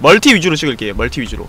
멀티 위주로 찍을게요 멀티 위주로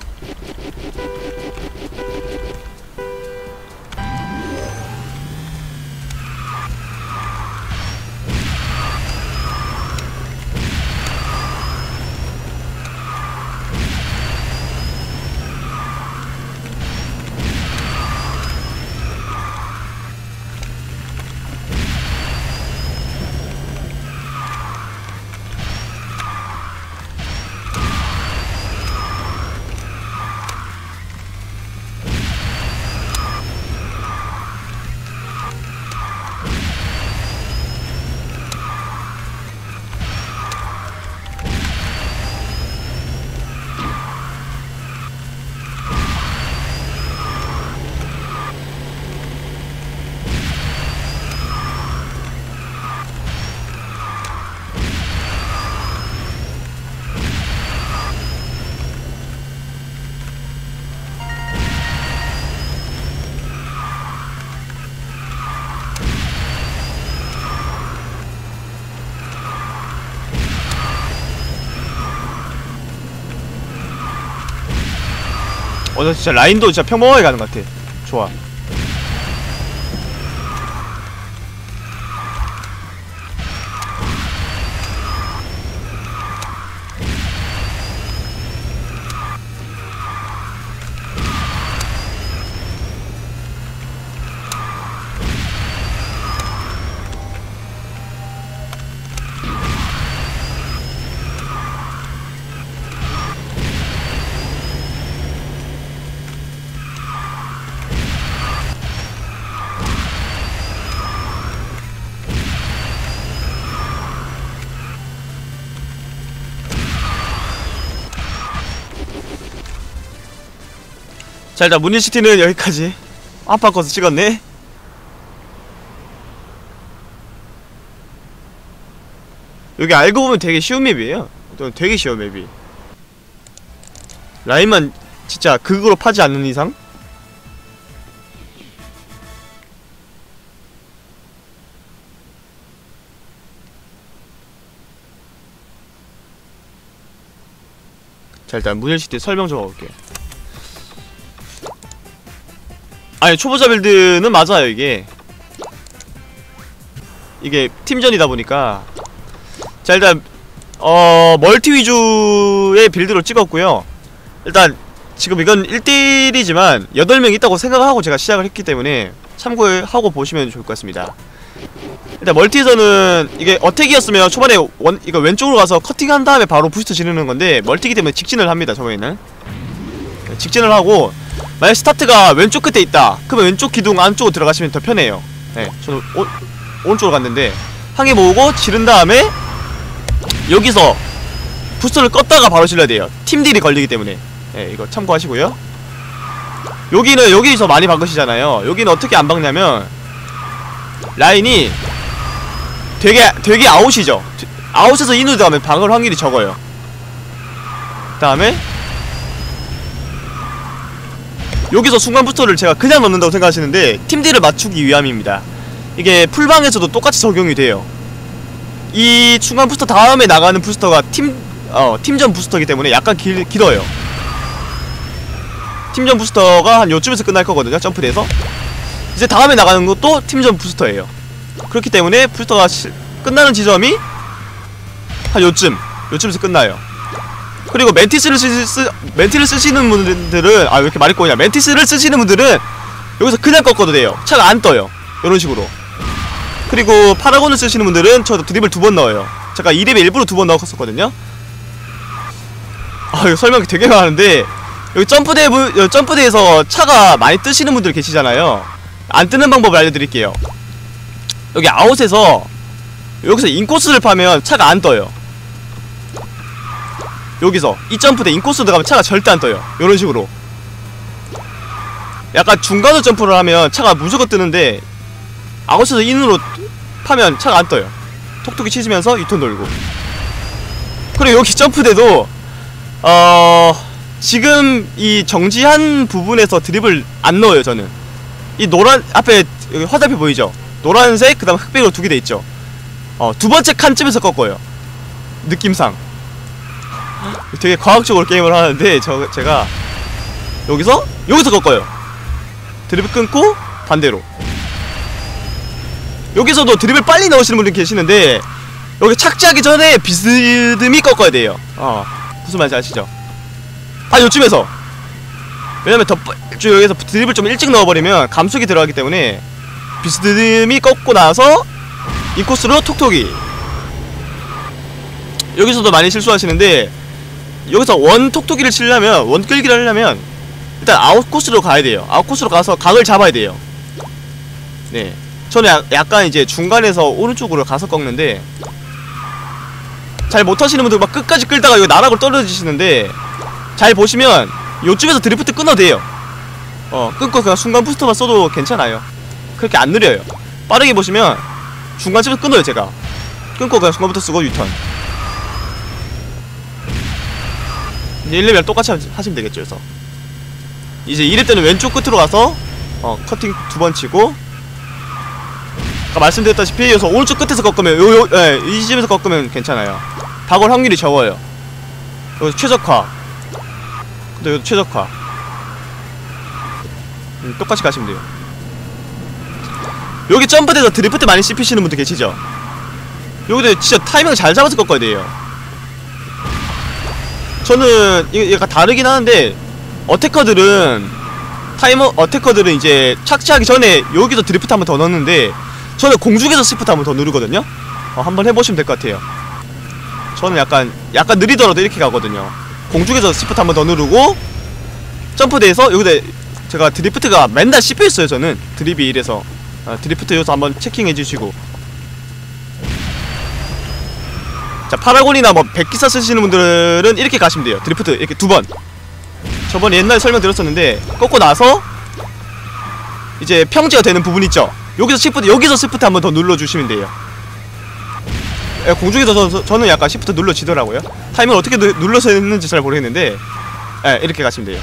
어, 나 진짜 라인도 진짜 평범하게 가는 것 같아. 좋아. 자, 일단 문리시티는 여기까지. 아빠 거서 찍었네. 여기 알고 보면 되게 쉬운 맵이에요. 또 되게 쉬워 맵이. 라인만 진짜 극으로 파지 않는 이상 자 일단 문열시티 설명 좀 해볼게요 아니 초보자 빌드는 맞아요 이게. 이게 팀전이다 보니까. 자 일단 어 멀티 위주의 빌드로 찍었고요. 일단 지금 이건 1대1이지만 8명 있다고 생각하고 제가 시작을 했기 때문에 참고하고 보시면 좋을 것 같습니다. 일단 멀티에서는 이게 어택이었으면 초반에 원, 이거 왼쪽으로 가서 커팅한 다음에 바로 부스트 지르는 건데 멀티기 때문에 직진을 합니다 저번에는. 네, 직진을 하고 만약 스타트가 왼쪽 끝에 있다. 그러면 왼쪽 기둥 안쪽으로 들어가시면 더 편해요. 네 저는 오, 오른쪽으로 갔는데 한개 모으고 지른 다음에 여기서 부스터를 껐다가 바로 질러야 돼요. 팀딜이 걸리기 때문에. 네 이거 참고하시고요. 여기는 여기서 많이 박으시잖아요. 여기는 어떻게 안 박냐면 라인이 되게 되게 아웃이죠. 아웃에서 들어가면 박을 확률이 적어요. 그 다음에 여기서 순간 부스터를 제가 그냥 넣는다고 생각하시는데 팀들을 맞추기 위함입니다. 이게 풀방에서도 똑같이 적용이 돼요. 이 순간 부스터 다음에 나가는 부스터가 팀, 어, 팀전 부스터이기 때문에 약간 길, 길어요. 팀전 부스터가 한 요쯤에서 끝날 거거든요 점프돼서. 이제 다음에 나가는 것도 팀전 부스터예요. 그렇기 때문에 부스터가 시, 끝나는 지점이 한 요쯤 요쯤에서 끝나요 그리고 멘티스를 쓰, 쓰 멘티를 쓰시는 분들은 아 왜 이렇게 말이 꼬이냐. 멘티스를 쓰시는 분들은 여기서 그냥 꺾어도 돼요. 차가 안 떠요. 이런 식으로. 그리고 파라곤을 쓰시는 분들은 저 드립을 두 번 넣어요. 제가 2렙에 일부러 두 번 넣었었거든요. 아 이거 설명이 되게 많은데 여기 점프대 부, 점프대에서 차가 많이 뜨시는 분들 계시잖아요. 안 뜨는 방법을 알려드릴게요. 여기 아웃에서 여기서 인코스를 파면 차가 안 떠요 여기서 이 점프대 인코스 들어가면 차가 절대 안 떠요. 요런 식으로. 약간 중간으로 점프를 하면 차가 무조건 뜨는데 아웃에서 인으로 파면 차가 안 떠요. 톡톡이 치시면서 유턴 돌고. 그리고 여기 점프대도 어... 지금 이 정지한 부분에서 드립을 안 넣어요 저는. 이 노란 앞에 화살표 보이죠? 노란색 그 다음 흑백으로 두 개 돼 있죠? 어 두 번째 칸쯤에서 꺾어요. 느낌상 되게 과학적으로 게임을 하는데 저 제가 여기서 여기서 꺾어요. 드립을 끊고 반대로. 여기서도 드립을 빨리 넣으시는 분들 계시는데 여기 착지하기 전에 비스듬히 꺾어야 돼요. 어 무슨 말인지 아시죠? 아 요쯤에서. 왜냐면 더 여기서 드립을 좀 일찍 넣어버리면 감속이 들어가기 때문에 비스듬히 꺾고 나서 인코스로 톡톡이. 여기서도 많이 실수하시는데 여기서 원 톡톡이를 치려면 원 끌기를 하려면 일단 아웃코스로 가야 돼요. 아웃코스로 가서 각을 잡아야 돼요. 네. 저는 야- 약간 이제 중간에서 오른쪽으로 가서 꺾는데 잘 못하시는 분들 막 끝까지 끌다가 이거 나락으로 떨어지시는데 잘 보시면 요쯤에서 드리프트 끊어도 돼요. 어 끊고 그냥 순간 부스터만 써도 괜찮아요. 그렇게 안 느려요. 빠르게 보시면 중간쯤에서 끊어요 제가. 끊고 그냥 순간부터 쓰고 유턴 이제 1레벨 똑같이 하- 하시면 되겠죠 그래서. 이제 2렙 때는 왼쪽 끝으로 가서 어 커팅 두 번 치고. 아까 말씀드렸다시피 여기서 오른쪽 끝에서 꺾으면 요, 요, 예, 이 지점에서 꺾으면 괜찮아요. 박을 확률이 적어요. 여기서 최적화. 근데 여기도 최적화. 음, 똑같이 가시면 돼요. 여기 점프대에서 드리프트 많이 씹히시는 분들 계시죠? 여기도 진짜 타이밍을 잘 잡아서 꺾어야 돼요 저는 이게 약간 다르긴 하는데 어태커들은 타이머 어태커들은 이제 착지하기 전에 여기서 드리프트 한 번 더 넣는데 저는 공중에서 시프트 한 번 더 누르거든요. 어, 한번 해보시면 될 것 같아요. 저는 약간 약간 느리더라도 이렇게 가거든요. 공중에서 시프트 한 번 더 누르고 점프대에서 여기다 제가 드리프트가 맨날 씹혀있어요 저는. 드립이 이래서. 아, 드리프트 요소 한번 체킹해 주시고 자 파라곤이나 뭐 백기사 쓰시는 분들은 이렇게 가시면 돼요. 드리프트 이렇게 두 번. 저번에 옛날에 설명드렸었는데 꺾고 나서 이제 평지가 되는 부분 있죠? 여기서 시프트 여기서 시프트 한번 더 눌러주시면 돼요. 예, 공중에서 저, 저, 는 약간 시프트 눌러지더라고요. 타이밍 어떻게 누, 눌러서 했는지 잘 모르겠는데 예, 이렇게 가시면 돼요.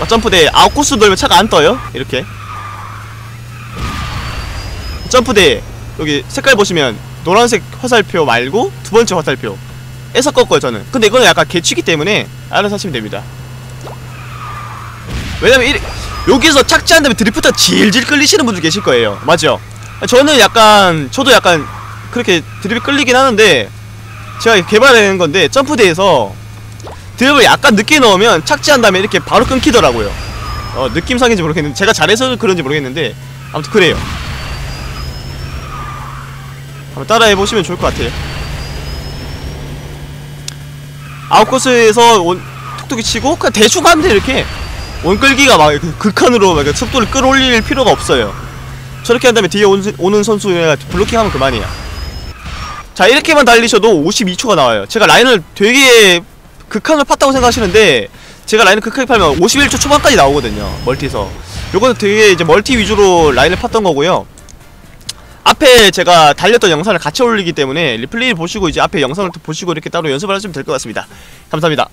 어, 점프대 아웃코스 돌면 차가 안 떠요? 이렇게. 점프대 여기 색깔 보시면 노란색 화살표 말고 두 번째 화살표 에서 꺾어요 저는. 근데 이거는 약간 개치기 때문에 알아서 하시면 됩니다. 왜냐면 이 여기서 착지한 다음에 드리프트가 질질 끌리시는 분들 계실 거예요. 맞죠? 저는 약간 저도 약간 그렇게 드립이 끌리긴 하는데 제가 개발해낸 건데 점프대에서 드립을 약간 늦게 넣으면 착지한 다음에 이렇게 바로 끊기더라고요. 어 느낌상인지 모르겠는데 제가 잘해서 그런지 모르겠는데 아무튼 그래요 한번 따라해보시면 좋을 것 같아요. 아웃코스에서 원, 톡톡이 치고 그냥 대충 하면 돼 이렇게 원끌기가 막 그- 극한으로 막 속도를 끌어올릴 필요가 없어요. 저렇게 한 다음에 뒤에 온, 오는 선수가 블로킹하면 그만이야. 자 이렇게만 달리셔도 52초가 나와요. 제가 라인을 되게 극한을 팠다고 생각하시는데 제가 라인을 극하게 팔면 51초 초반까지 나오거든요 멀티에서. 요거는 되게 이제 멀티 위주로 라인을 팠던 거고요 앞에 제가 달렸던 영상을 같이 올리기 때문에 리플레이 보시고 이제 앞에 영상을 또 보시고 이렇게 따로 연습을 하시면 될 것 같습니다. 감사합니다